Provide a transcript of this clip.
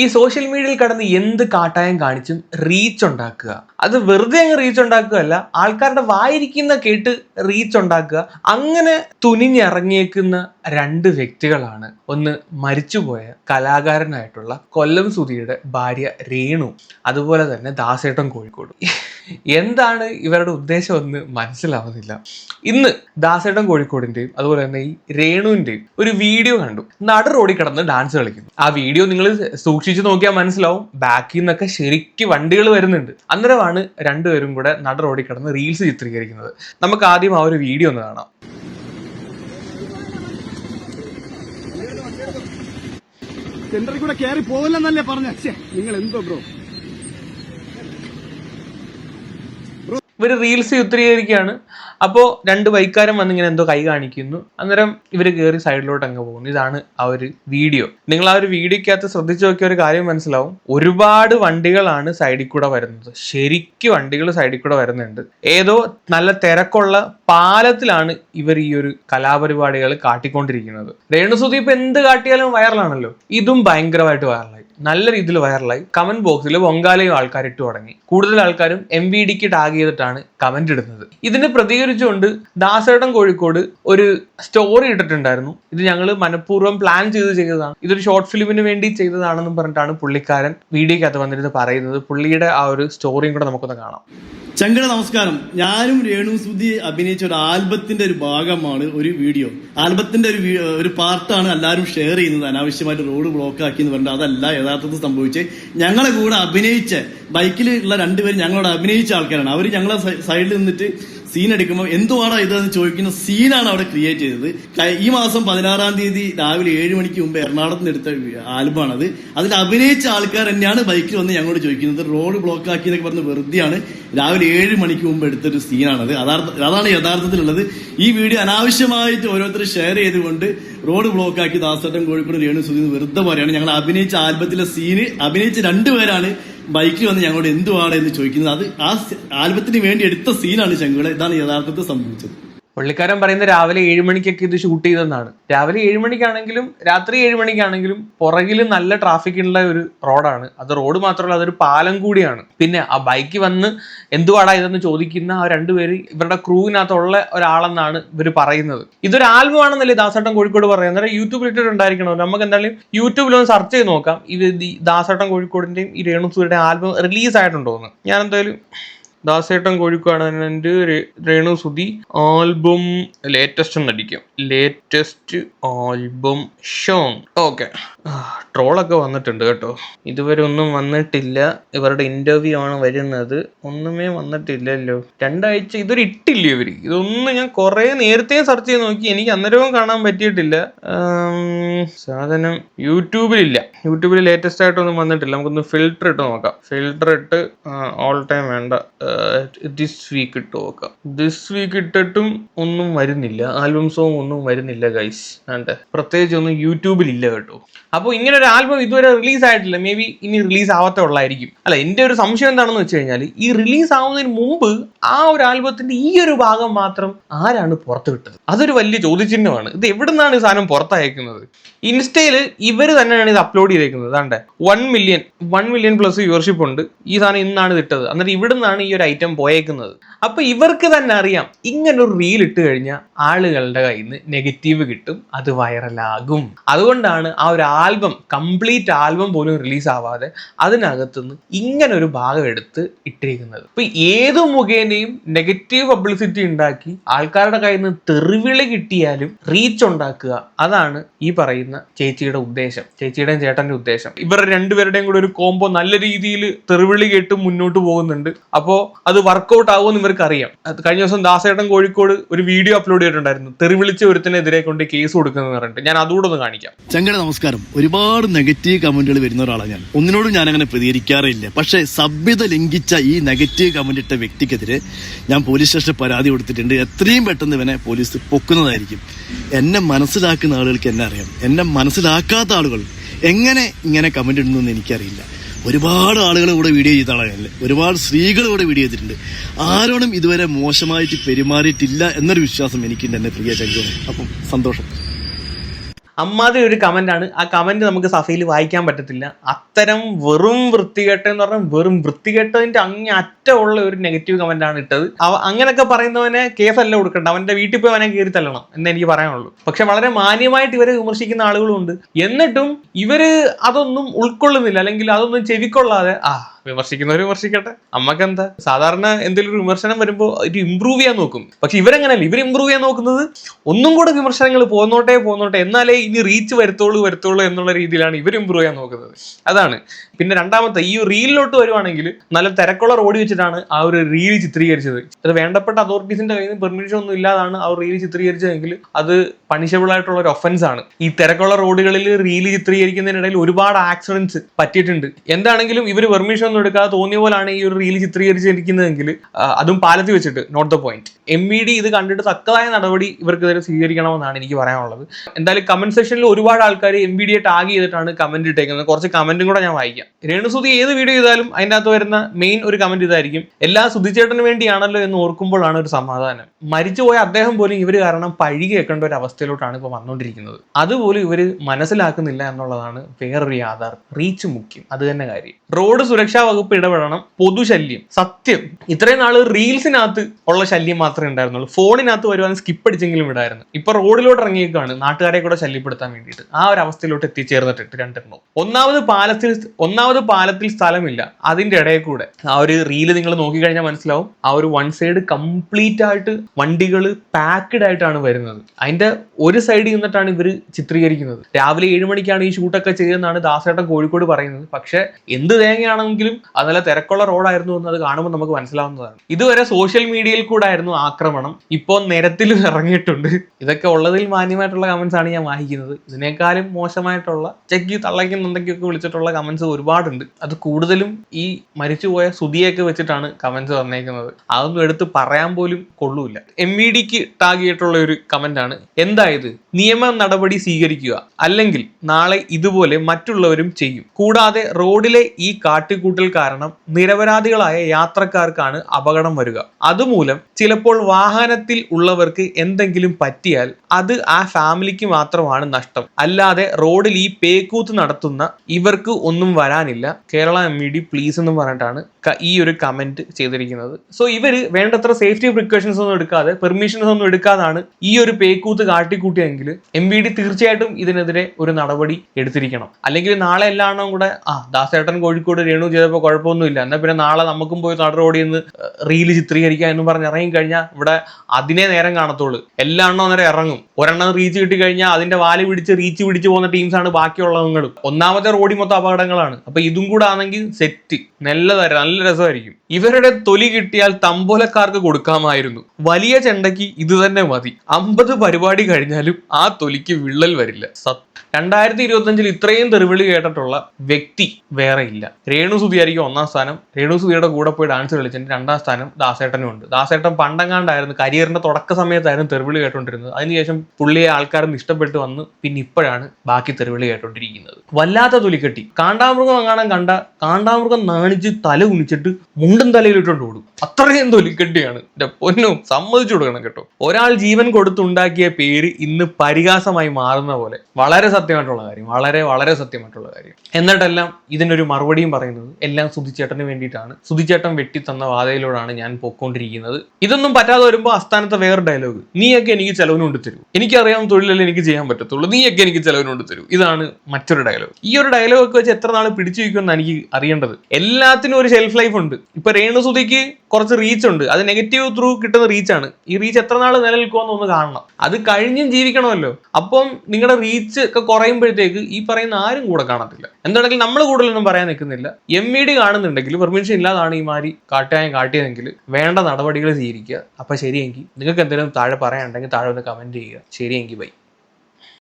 ഈ സോഷ്യൽ മീഡിയയിൽ കടന്ന് എന്ത് കാട്ടായം കാണിച്ചും റീച്ച് ഉണ്ടാക്കുക. അത് വെറുതെ അങ്ങ് റീച്ച് ഉണ്ടാക്കുകയല്ല ആൾക്കാരുടെ വായിരിക്കുന്ന കേട്ട് റീച്ച് ഉണ്ടാക്കുക. അങ്ങനെ തുനിഞ്ഞിറങ്ങിയേക്കുന്ന രണ്ട് വ്യക്തികളാണ്. ഒന്ന് മരിച്ചുപോയ കലാകാരനായിട്ടുള്ള കൊല്ലം സുധിയുടെ ഭാര്യ രേണു. അതുപോലെ തന്നെ ദാസേട്ടൻ കോഴിക്കോട്. എന്താണ് ഇവരുടെ ഉദ്ദേശം എന്ന് മനസ്സിലാവുന്നില്ല. ഇന്ന് ദാസേട്ടൻ കോഴിക്കോടിന്റെയും അതുപോലെ തന്നെ ഈ രേണുവിന്റെയും ഒരു വീഡിയോ കണ്ടു. നട റോഡിൽ കിടന്ന് ഡാൻസ് കളിക്കുന്നു. ആ വീഡിയോ നിങ്ങൾ സൂക്ഷിച്ചു നോക്കിയാൽ മനസ്സിലാവും. ബാക്കിൽ നിന്നൊക്കെ ശരിക്ക് വണ്ടികൾ വരുന്നുണ്ട്. അന്നേരമാണ് രണ്ടുപേരും കൂടെ നട റോഡിൽ കിടന്ന് റീൽസ് ചിത്രീകരിക്കുന്നത്. നമുക്ക് ആദ്യം ആ ഒരു വീഡിയോ ഒന്ന് കാണാം. സെന്ററിൽ കൂടെ കയറി പോകില്ലെന്നല്ലേ പറഞ്ഞ? നിങ്ങൾ എന്തോ ബ്രോ ഇവർ റീൽസ് ചിത്രീകരിക്കുകയാണ് അപ്പോൾ രണ്ട് ബൈക്കാരൻ വന്നിങ്ങനെ എന്തോ കൈ കാണിക്കുന്നു. അന്നേരം ഇവർ കയറി സൈഡിലോട്ട് അങ്ങ് പോകുന്നു. ഇതാണ് ആ ഒരു വീഡിയോ നിങ്ങൾ ആ ഒരു വീഡിയോക്കകത്ത് ശ്രദ്ധിച്ചു നോക്കിയ ഒരു കാര്യം മനസ്സിലാവും. ഒരുപാട് വണ്ടികളാണ് സൈഡിൽ കൂടെ വരുന്നത്. ശരിക്കും വണ്ടികൾ സൈഡിൽ കൂടെ വരുന്നുണ്ട്. ഏതോ നല്ല തിരക്കുള്ള പാലത്തിലാണ് ഇവർ ഈ ഒരു കലാപരിപാടികൾ കാട്ടിക്കൊണ്ടിരിക്കുന്നത്. രേണുസുതി ഇപ്പൊ എന്ത് കാട്ടിയാലും വൈറലാണല്ലോ ഇതും ഭയങ്കരമായിട്ട് വൈറലായി നല്ല രീതിയിൽ വൈറലായി കമന്റ് ബോക്സിൽ പൊങ്കാലയും ആൾക്കാർ ഇട്ടു തുടങ്ങി കൂടുതൽ ആൾക്കാരും എം വി ഡിക്ക് ടാഗ് ചെയ്തിട്ടാണ് കമന്റ് ഇടുന്നത്. ഇതിന് പ്രതികരിച്ചുകൊണ്ട് ദാസേട്ടൻ കോഴിക്കോട് ഒരു സ്റ്റോറി ഇട്ടിട്ടുണ്ടായിരുന്നു. ഇത് ഞങ്ങൾ മനഃപൂർവം പ്ലാൻ ചെയ്ത് ചെയ്തതാണ്. ഇതൊരു ഷോർട്ട് ഫിലിമിന് വേണ്ടി ചെയ്തതാണെന്നും പറഞ്ഞിട്ടാണ് പുള്ളിക്കാരൻ വീഡിയോക്കകത്ത് വന്നിരുന്ന് പറയുന്നത്. പുള്ളിയുടെ ആ ഒരു സ്റ്റോറിയും കൂടെ നമുക്കൊന്ന് കാണാം. ചങ്കട നമസ്കാരം. ഞാനും രേണു സുധി അഭിനയിച്ച ഒരു ആൽബത്തിന്റെ ഒരു ഭാഗമാണ് ഒരു വീഡിയോ. ആൽബത്തിന്റെ ഒരു ഒരു പാർട്ടാണ് എല്ലാവരും ഷെയർ ചെയ്യുന്നത്. അനാവശ്യമായിട്ട് റോഡ് ബ്ലോക്ക് ആക്കി എന്ന് പറഞ്ഞിട്ട് അതല്ല യഥാർത്ഥത്തിൽ സംഭവിച്ച് ഞങ്ങളെ കൂടെ അഭിനയിച്ച ബൈക്കിൽ ഉള്ള രണ്ടുപേരും ഞങ്ങളോട് അഭിനയിച്ച ആൾക്കാരാണ്. അവർ ഞങ്ങളെ സൈഡിൽ നിന്നിട്ട് സീൻ എടുക്കുമ്പോൾ എന്തുവാടാ ഇതെന്ന് ചോദിക്കുന്ന സീനാണ് അവിടെ ക്രിയേറ്റ് ചെയ്തത്. ഈ മാസം പതിനാറാം തീയതി രാവിലെ ഏഴ് മണിക്ക് മുമ്പ് എറണാകുളത്ത് നിന്ന് എടുത്ത ആൽബമാണത്. അതിൽ അഭിനയിച്ച ആൾക്കാർ തന്നെയാണ് ബൈക്കിൽ വന്ന് ഞങ്ങളോട് ചോദിക്കുന്നത്. റോഡ് ബ്ലോക്ക് ആക്കി എന്നൊക്കെ പറഞ്ഞ് വെറുതെയാണ് രാവിലെ ഏഴ് മണിക്ക് മുമ്പ് എടുത്തൊരു സീനാണത് അതാണ് യഥാർത്ഥത്തിലുള്ളത്. ഈ വീഡിയോ അനാവശ്യമായിട്ട് ഓരോരുത്തർ ഷെയർ ചെയ്തുകൊണ്ട് റോഡ് ബ്ലോക്ക് ആക്കി ദാസം കോഴിക്കോട് രേണു സുധീന്ന് വെറുതെ പറയാണ് ഞങ്ങൾ അഭിനയിച്ച ആൽബത്തിലെ സീന് അഭിനയിച്ച രണ്ടുപേരാണ് ബൈക്കിൽ വന്ന് ഞങ്ങളോട് എന്തുവാണ് എന്ന് ചോദിക്കുന്നത്. അത് ആ ആൽബത്തിന് വേണ്ടി എടുത്ത സീനാണ് ശങ്കുള ഇതാണ് യഥാർത്ഥത്തിൽ സംഭവിച്ചത്. പുള്ളിക്കാരൻ പറയുന്നത് രാവിലെ ഏഴ് മണിക്കൊക്കെ ഇത് ഷൂട്ട് ചെയ്തെന്നാണ്. രാവിലെ ഏഴ് മണിക്കാണെങ്കിലും രാത്രി ഏഴ് മണിക്കാണെങ്കിലും പുറകിൽ നല്ല ട്രാഫിക് ഉള്ള ഒരു റോഡാണ് അത് റോഡ് മാത്രമല്ല അതൊരു പാലം കൂടിയാണ്. പിന്നെ ആ ബൈക്ക് വന്ന് എന്തുവാടാ ഇതെന്ന് ചോദിക്കുന്ന ആ രണ്ടുപേര് ഇവരുടെ ക്രൂവിനകത്തുള്ള ഒരാളെന്നാണ് ഇവർ പറയുന്നത്. ഇതൊരു ആൽബം ആണെന്നല്ലേ ദാസേട്ടൻ കോഴിക്കോട് പറയുന്നത്? അന്നേരം യൂട്യൂബിൽ ഇട്ടിട്ടുണ്ടായിരിക്കണോ? നമുക്ക് എന്തായാലും യൂട്യൂബിലൊന്ന് സെർച്ച് ചെയ്ത് നോക്കാം. ഇത് ദാസേട്ടൻ കോഴിക്കോടിന്റെയും ഈ രേണുസൂരിയുടെ ആൽബം റിലീസ് ആയിട്ടുണ്ടോ എന്ന് ഞാൻ എന്തായാലും ദാസേട്ടൻ കോഴിക്കോട് രേണു സുധി ആൽബം ലേറ്റസ്റ്റ് എന്നടിക്കും ലേറ്റസ്റ്റ് ആൽബം ഷോങ് ഓക്കെ. ട്രോളൊക്കെ വന്നിട്ടുണ്ട് കേട്ടോ. ഇതുവരെ ഒന്നും വന്നിട്ടില്ല. ഇവരുടെ ഇന്റർവ്യൂ ആണ് വരുന്നത്. ഒന്നുമേ വന്നിട്ടില്ലല്ലോ. രണ്ടാഴ്ച ഇതൊരു ഇട്ടില്ല ഇവർ? ഇതൊന്നും ഞാൻ കുറെ നേരത്തെ സെർച്ച് ചെയ്ത് നോക്കി. എനിക്ക് അന്നേരവും കാണാൻ പറ്റിയിട്ടില്ല. സാധനം യൂട്യൂബിലില്ല. യൂട്യൂബിൽ ലേറ്റസ്റ്റ് ആയിട്ടൊന്നും വന്നിട്ടില്ല. നമുക്കൊന്ന് ഫിൽട്ടർ ഇട്ട് നോക്കാം. ഫിൽട്ടർ ഇട്ട് ഓൾ ടൈം വേണ്ട. ദിസ് വീക്ക് ഇട്ട് നോക്കാം. ദിസ് വീക്ക് ഇട്ടിട്ടും ഒന്നും വരുന്നില്ല. ആൽബം സോങ് ഒന്നും വരുന്നില്ല ഗൈസ് ആണ്ട് പ്രത്യേകിച്ച് ഒന്നും യൂട്യൂബിൽ ഇല്ല കേട്ടോ. അപ്പോൾ ഇങ്ങനെ ഒരു ആൽബം ഇതുവരെ റിലീസ് ആയിട്ടില്ല. മേ ബി ഇനി റിലീസ് ആവാത്ത ഉള്ളായിരിക്കും. അല്ല എന്റെ ഒരു സംശയം എന്താണെന്ന് വെച്ച് കഴിഞ്ഞാൽ ഈ റിലീസ് ആവുന്നതിന് മുമ്പ് ആ ഒരു ആൽബത്തിന്റെ ഈ ഒരു ഭാഗം മാത്രം ആരാണ് പുറത്തു വിട്ടത്? അതൊരു വലിയ ചോദ്യചിഹ്നമാണ്. ഇത് എവിടെ നിന്നാണ് ഈ സാധനം പുറത്തയക്കുന്നത്? ഇൻസ്റ്റയിൽ ഇവർ തന്നെയാണ് ഇത് അപ്ലോഡ് ചെയ്തേക്കുന്നത്. അതാണ്ട് one million one million plus viewership ഉണ്ട്. ഈ സാധനം ഇന്നാണ് ഇതിട്ടത് എന്നിട്ട് ഇവിടെ നിന്നാണ് ഈ ഒരു ഐറ്റം പോയേക്കുന്നത്. അപ്പൊ ഇവർക്ക് തന്നെ അറിയാം ഇങ്ങനെ ഒരു റീൽ ഇട്ട് കഴിഞ്ഞാൽ ആളുകളുടെ കയ്യിൽ നിന്ന് നെഗറ്റീവ് കിട്ടും അത് വൈറലാകും അതുകൊണ്ടാണ് ആ ഒരു ആൽബം കംപ്ലീറ്റ് ആൽബം പോലും റിലീസ് ആവാതെ അതിനകത്തുനിന്ന് ഇങ്ങനെ ഒരു ഭാഗം എടുത്ത് ഇട്ടിരിക്കുന്നത്. ഇപ്പൊ ഏത് മുഖേനയും നെഗറ്റീവ് പബ്ലിസിറ്റി ഉണ്ടാക്കി ആൾക്കാരുടെ കയ്യിൽ നിന്ന് തെറിവിളി കിട്ടിയാലും റീച്ച് ഉണ്ടാക്കുക അതാണ് ഈ പറയുന്ന ചേച്ചിയുടെ ഉദ്ദേശം ചേച്ചിയുടെയും ചേട്ടന്റെ ഉദ്ദേശം. ഇവർ രണ്ടുപേരുടെയും കൂടെ ഒരു കോംബോ നല്ല രീതിയിൽ തെറിവിളി കേട്ട് മുന്നോട്ട് പോകുന്നുണ്ട്. അപ്പോ അത് വർക്കൗട്ട് ആവുമെന്ന് ഇവർക്ക് അറിയാം കഴിഞ്ഞ ദിവസം ദാസേട്ടൻ കോഴിക്കോട് ഒരു വീഡിയോ അപ്ലോഡ് ചെയ്തിട്ടുണ്ടായിരുന്നു. തെറിവിളിച്ച ഒരുത്തിനെതിരെ കൊണ്ട് കേസ് കൊടുക്കുന്നത് പറഞ്ഞിട്ട്. ഞാൻ അതുകൂടെ ഒന്ന് കാണിക്കാം. ചങ്കട നമസ്കാരം. ഒരുപാട് നെഗറ്റീവ് കമന്റുകൾ വരുന്ന ഒരാളാണ് ഞാൻ. ഒന്നിനോടും ഞാൻ അങ്ങനെ പ്രതികരിക്കാറില്ല പക്ഷേ സഭ്യത ലംഘിച്ച ഈ നെഗറ്റീവ് കമന്റ് ഇട്ട വ്യക്തിക്കെതിരെ ഞാൻ പോലീസ് സ്റ്റേഷനിൽ പരാതി കൊടുത്തിട്ടുണ്ട്. എത്രയും പെട്ടെന്ന് ഇവനെ പോലീസ് പൊക്കുന്നതായിരിക്കും. എന്നെ മനസ്സിലാക്കുന്ന ആളുകൾക്ക് എന്നെ അറിയാം. എന്നെ മനസ്സിലാക്കാത്ത ആളുകൾ എങ്ങനെ ഇങ്ങനെ കമന്റ് ഇടുന്നു എന്ന് എനിക്കറിയില്ല. ഒരുപാട് ആളുകൾ ഇവിടെ വീഡിയോ ചെയ്ത ഒരുപാട് സ്ത്രീകൾ ഇവിടെ വീഡിയോ ചെയ്തിട്ടുണ്ട്. ആരോടും ഇതുവരെ മോശമായിട്ട് പെരുമാറിയിട്ടില്ല എന്നൊരു വിശ്വാസം എനിക്കുണ്ട് എന്നെ പ്രിയ ചങ്കോ. അപ്പം സന്തോഷം. അമ്മാതിരി ഒരു കമന്റാണ് ആ കമന്റ് നമുക്ക് സഫയിൽ വായിക്കാൻ പറ്റത്തില്ല. അത്തരം വെറും വൃത്തികെട്ട എന്ന് പറഞ്ഞാൽ വെറും വൃത്തികെട്ടതിന്റെ അങ്ങേ അറ്റമുള്ള ഒരു നെഗറ്റീവ് കമന്റ് ആണ് ഇട്ടത്. അവ അങ്ങനെയൊക്കെ പറയുന്നവനെ കേസല്ല കൊടുക്കണ്ട അവന്റെ വീട്ടിൽ പോയി അവനെ കയറി തല്ലണം എന്ന് എനിക്ക് പറയാനുള്ളൂ. പക്ഷെ വളരെ മാന്യമായിട്ട് ഇവരെ വിമർശിക്കുന്ന ആളുകളുണ്ട്. എന്നിട്ടും ഇവർ അതൊന്നും ഉൾക്കൊള്ളുന്നില്ല. അല്ലെങ്കിൽ അതൊന്നും ചെവിക്കൊള്ളാതെ ആ വിമർശിക്കുന്നവർ വിമർശിക്കട്ടെ. അമ്മയ്ക്ക് എന്താ സാധാരണ എന്തെങ്കിലും ഒരു വിമർശനം വരുമ്പോൾ ഇത് ഇമ്പ്രൂവ് ചെയ്യാൻ നോക്കും. പക്ഷെ ഇവരെങ്ങനെയല്ല? ഇവർ ഇമ്പ്രൂവ് ചെയ്യാൻ നോക്കുന്നത് ഒന്നും കൂടെ വിമർശനങ്ങൾ പോന്നോട്ടെ പോന്നോട്ടെ എന്നാലേ ഇനി റീച്ച് വരുത്തോളൂ വരുത്തോളൂ എന്നുള്ള രീതിയിലാണ് ഇവർ ഇമ്പ്രൂവ് ചെയ്യാൻ നോക്കുന്നത്. അതാണ്. പിന്നെ രണ്ടാമത്തെ ഈ റീലിലോട്ട് വരുവാണെങ്കിൽ നല്ല തിരക്കുള്ള റോഡ് വെച്ചിട്ടാണ് ആ ഒരു റീൽ ചിത്രീകരിച്ചത്. അത് വേണ്ടപ്പെട്ട അതോറിറ്റീസിന്റെ കയ്യിൽ നിന്ന് പെർമിഷൻ ഒന്നും ഇല്ലാതാണ് ആ റീൽ ചിത്രീകരിച്ചതെങ്കിൽ അത് പണിഷബിൾ ആയിട്ടുള്ള ഒരു ഒഫൻസ് ആണ്. ഈ തിരക്കുള്ള റോഡുകളിൽ റീൽ ചിത്രീകരിക്കുന്നതിനിടയിൽ ഒരുപാട് ആക്സിഡന്റ്സ് പറ്റിയിട്ടുണ്ട്. എന്താണെങ്കിലും ഇവർ പെർമിഷൻ ഒന്നും എടുക്കാതെ തോന്നിയ പോലാണ് ഈ ഒരു റീൽ ചിത്രീകരിച്ചിരിക്കുന്നതെങ്കിൽ. അതും പാലത്തി വെച്ചിട്ട് note the point M E D ഇത് കണ്ടിട്ട് തക്കതായ നടപടി ഇവർക്കെതിരെ സ്വീകരിക്കണമെന്നാണ് എനിക്ക് പറയാനുള്ളത്. എന്തായാലും കമന്റ് സെക്ഷനിൽ ഒരുപാട് ആൾക്കാർ എം ബി ഡിയെ ടാഗ് ചെയ്തിട്ടാണ് കമന്റ് ഇട്ടേക്കുന്നത്. കുറച്ച് കമന്റും കൂടെ ഞാൻ വായിക്കാം. രേണുസുതി ഏത് വീഡിയോ ചെയ്താലും അതിന്റെ അകത്ത് വരുന്ന മെയിൻ ഒരു കമന്റ് ഇതായിരിക്കും. എല്ലാ സുധിച്ചേട്ടന് വേണ്ടിയാണല്ലോ എന്ന് ഓർക്കുമ്പോഴാണ് ഒരു സമാധാനം. മരിച്ചുപോയ അദ്ദേഹം പോലും ഇവർ കാരണം പഴി കേൾക്കേണ്ട ഒരു അവസ്ഥയിലോട്ടാണ് ഇപ്പോൾ വന്നുകൊണ്ടിരിക്കുന്നത് അതുപോലും ഇവർ മനസ്സിലാക്കുന്നില്ല എന്നുള്ളതാണ് വേറൊരു യാഥാർത്ഥ്യം. റീച്ച് മുഖ്യം. അത് തന്നെ കാര്യം. റോഡ് സുരക്ഷാ വകുപ്പ് ഇടപെടണം. പൊതുശല്യം. സത്യം. ഇത്രയും നാൾ റീൽസിനകത്ത് ഉള്ള ശല്യം മാത്രമേ ഉണ്ടായിരുന്നുള്ളൂ. ഫോണിനകത്ത് വരുവാൻ സ്കിപ്പ് അടിച്ചെങ്കിലും ഇടായിരുന്നു ഇപ്പൊ റോഡിലോട്ട് ഇറങ്ങിയേക്കാണ് നാട്ടുകാരെ കൂടെ ശല്യപ്പെടുത്താൻ വേണ്ടിയിട്ട്. ആ ഒരു അവസ്ഥയിലോട്ട് എത്തിച്ചേർന്നിട്ടുണ്ട് രണ്ടെണ്ണം. ഒന്നാമത് പാലത്തിൽ ഒന്നാമത് പാലത്തിൽ സ്ഥലമില്ല. അതിന്റെ ഇടയിൽ കൂടെ. ആ ഒരു റീൽ നിങ്ങൾ നോക്കിക്കഴിഞ്ഞാൽ മനസ്സിലാവും. ആ ഒരു വൺ സൈഡ് കംപ്ലീറ്റ് ആയിട്ട് വണ്ടികൾ പാക്ഡ് ആയിട്ടാണ് വരുന്നത്. അതിന്റെ ഒരു സൈഡിൽ നിന്നിട്ടാണ് ഇവർ ചിത്രീകരിക്കുന്നത്. രാവിലെ ഏഴ് മണിക്കാണ് ഈ ഷൂട്ടൊക്കെ ചെയ്തെന്നാണ് ദാസേട്ടൻ കോഴിക്കോട് പറയുന്നത്. പക്ഷെ എന്ത് തേങ്ങയാണെങ്കിലും അത് നല്ല തിരക്കുള്ള റോഡായിരുന്നു എന്ന് അത് കാണുമ്പോൾ നമുക്ക് മനസ്സിലാവുന്നതാണ്. ഇതുവരെ സോഷ്യൽ മീഡിയയിൽ കൂടെ ആയിരുന്നു ആക്രമണം. ഇപ്പോൾ നിരത്തിൽ ഇറങ്ങിയിട്ടുണ്ട്. ഇതൊക്കെ ഉള്ളതിൽ മാന്യമായിട്ടുള്ള കമന്റ്സ് ആണ് ഞാൻ വായിക്കുന്നത്. ഇതിനേക്കാളും മോശമായിട്ടുള്ള ചെക്കി തള്ളയ്ക്കും ഒക്കെ വിളിച്ചിട്ടുള്ള കമന്റ്സ് ഒരുപാടുണ്ട്. അത് കൂടുതലും ഈ മരിച്ചുപോയ സുതിയൊക്കെ വെച്ചിട്ടാണ് കമന്റ്സ് വന്നേക്കുന്നത്. അതൊന്നും എടുത്ത് പറയാൻ പോലും കൊള്ളൂല എം വി ഡിക്ക് ടാഗ് ചെയ്തിട്ടുള്ള ഒരു കമന്റ് ആണ്. എന്തായത്? നിയമ നടപടി സ്വീകരിക്കുക. അല്ലെങ്കിൽ നാളെ ഇതുപോലെ മറ്റുള്ളവരും ചെയ്യും. കൂടാതെ റോഡിലെ ഈ കാട്ടിക്കൂട്ടൽ കാരണം നിരപരാധികളായ യാത്രക്കാർക്കാണ് അപകടം വരിക. അതുമൂലം ചിലപ്പോൾ വാഹനത്തിൽ ഉള്ളവർക്ക് എന്തെങ്കിലും പറ്റിയാൽ അത് ആ ഫാമിലിക്ക് മാത്രമാണ് നഷ്ടം. അല്ലാതെ റോഡിൽ ഈ പേക്കൂത്ത് നടത്തുന്ന ഇവർക്ക് ഒന്നും വരാനില്ല. Kerala M E D please എന്ന് പറഞ്ഞിട്ടാണ് ഈ ഒരു കമന്റ് ചെയ്തിരിക്കുന്നത്. സോ ഇവർ വേണ്ടത്ര സേഫ്റ്റി പ്രിക്കോഷൻസ് ഒന്നും എടുക്കാതെ പെർമിഷൻസ് ഒന്നും എടുക്കാതാണ് ഈ ഒരു പേക്കൂത്ത് കാട്ടിക്കൂട്ടിയെങ്കിൽ എം വി ഡി തീർച്ചയായിട്ടും ഇതിനെതിരെ ഒരു നടപടി എടുത്തിരിക്കണം. അല്ലെങ്കിൽ നാളെ എല്ലാണോ കൂടെ ആ ദാസേട്ടൻ കോഴിക്കോട് രേണു ചെയ്തപ്പോൾ കുഴപ്പമൊന്നുമില്ല. എന്നാൽ പിന്നെ നാളെ നമുക്കും പോയി നട റോഡിൽ നിന്ന് റീൽ ചിത്രീകരിക്കാം എന്ന് പറഞ്ഞ് ഇറങ്ങി കഴിഞ്ഞാൽ ഇവിടെ അതിനെ നേരം കാണത്തുള്ളൂ. എല്ലാ അന്നേരം ഇറങ്ങും. ഒരെണ്ണം റീച്ച് കിട്ടി കഴിഞ്ഞാൽ അതിന്റെ വാൽ പിടിച്ച് റീച്ച് പിടിച്ച് പോകുന്ന ടീംസാണ് ബാക്കിയുള്ളവങ്ങളും. ഒന്നാമത്തെ റോഡി മൊത്തം അപകടങ്ങളാണ്. അപ്പൊ ഇതും കൂടെ ആണെങ്കിൽ സെറ്റ് നല്ലതായിരുന്നു നല്ല രസമായിരിക്കും. ഇവരുടെ തൊലി കിട്ടിയാൽ തമ്പോലക്കാർക്ക് കൊടുക്കാമായിരുന്നു. വലിയ ചെണ്ടയ്ക്ക് ഇത് തന്നെ മതി. അമ്പത് പരിപാടി കഴിഞ്ഞാലും ആ തൊലിക്ക് വിള്ളൽ വരില്ല. സത്യം രണ്ടായിരത്തി ഇരുപത്തഞ്ചിൽ ഇത്രയും തെറിവിളി കേട്ടിട്ടുള്ള വ്യക്തി വേറെ ഇല്ല. രേണു ആയിരിക്കും ഒന്നാം സ്ഥാനം. രേണു സുധിയുടെ കൂടെ പോയി ഡാൻസ് കളിച്ചിട്ട് രണ്ടാം സ്ഥാനം ദാസേട്ടനും ഉണ്ട്. ദാസേട്ടൻ പണ്ടങ്ങാണ്ടായിരുന്നു കരിയറിന്റെ തുടക്ക സമയത്തായിരുന്നു തെറിവിളി കേട്ടോണ്ടിരുന്നത്. അതിനുശേഷം പുള്ളിയെ ആൾക്കാരും ഇഷ്ടപ്പെട്ട് വന്ന് പിന്നെ ഇപ്പോഴാണ് ബാക്കി തെറിവിളി കേട്ടോണ്ടിരിക്കുന്നത്. വല്ലാത്ത തൊലിക്കെട്ടി. കാണ്ടാമൃഗം എങ്ങാനും കണ്ട കാണ്ടാമൃഗം നാണിച്ച് തല കുനിച്ചിട്ട് മുണ്ടും തലയിലിട്ടുകൊണ്ട് ഓടും. അത്രയും തൊലിക്കെട്ടിയാണ് എന്റെ പൊന്നും സമ്മതിച്ചു കൊടുക്കണം കേട്ടോ. ഒരാൾ ജീവൻ കൊടുത്തുണ്ടാക്കിയ പേര് ഇന്ന് പരിഹാസമായി മാറുന്ന പോലെ വളരെ സത്യമായിട്ടുള്ള കാര്യം. വളരെ വളരെ സത്യമായിട്ടുള്ള കാര്യം. എന്നിട്ടെല്ലാം ഇതിനൊരു മറുപടിയും പറയുന്നത് എല്ലാം സുധിച്ചേട്ടന് വേണ്ടിയിട്ടാണ്. സുധിച്ചേട്ടൻ വെട്ടിത്തന്ന വാതയിലൂടെയാണ് ഞാൻ പൊക്കോണ്ടിരിക്കുന്നത് ഇതൊന്നും പറ്റാതെ വരുമ്പോൾ അസ്ഥാനത്തെ വേറെ ഡയലോഗ് നീയൊക്കെ എനിക്ക് ചെലവിന് കൊണ്ട് തരൂ. എനിക്കറിയാവുന്ന തൊഴിലല്ലേ എനിക്ക് ചെയ്യാൻ പറ്റത്തുള്ളൂ. നീയൊക്കെ എനിക്ക് ചെലവിന് കൊണ്ട് തരൂ. ഇതാണ് മറ്റൊരു ഡയലോഗ് ഈ ഒരു ഡയലോഗ് ഒക്കെ വെച്ച് എത്ര നാൾ പിടിച്ചു വയ്ക്കുമെന്ന് എനിക്ക് അറിയേണ്ടത്. എല്ലാത്തിനും ഒരു ഷെൽഫ് ലൈഫ് ഉണ്ട്. ഇപ്പൊ രേണുസുതിക്ക് കുറച്ച് റീച്ച് ഉണ്ട്. അത് നെഗറ്റീവ് ത്രൂ കിട്ടുന്ന റീച്ച് ആണ്. ഈ റീച്ച് എത്ര നാൾ നിലനിൽക്കുമെന്ന് ഒന്ന് കാണണം. അത് കഴിഞ്ഞും ജീവിക്കണമല്ലോ. അപ്പം നിങ്ങളുടെ റീച്ച് ഒക്കെ കുറയുമ്പോഴത്തേക്ക് ഈ പറയുന്ന ആരും കൂടെ കാണത്തില്ല. എന്താണെങ്കിൽ നമ്മൾ കൂടുതലൊന്നും പറയാൻ നിൽക്കുന്നില്ല. എം ഇ ഡി കാണുന്നുണ്ടെങ്കിൽ പെർമിഷൻ ഇല്ലാതാണ് ഈ മാതിരി കാട്ടായം കാട്ടിയതെങ്കിൽ വേണ്ട നടപടികൾ സ്വീകരിക്കുക. അപ്പൊ ശരിയെങ്കിൽ നിങ്ങൾക്ക് എന്തെങ്കിലും താഴെ പറയാനുണ്ടെങ്കിൽ താഴെ ഒന്ന് കമന്റ് ചെയ്യുക. ശരിയെങ്കിൽ ബൈ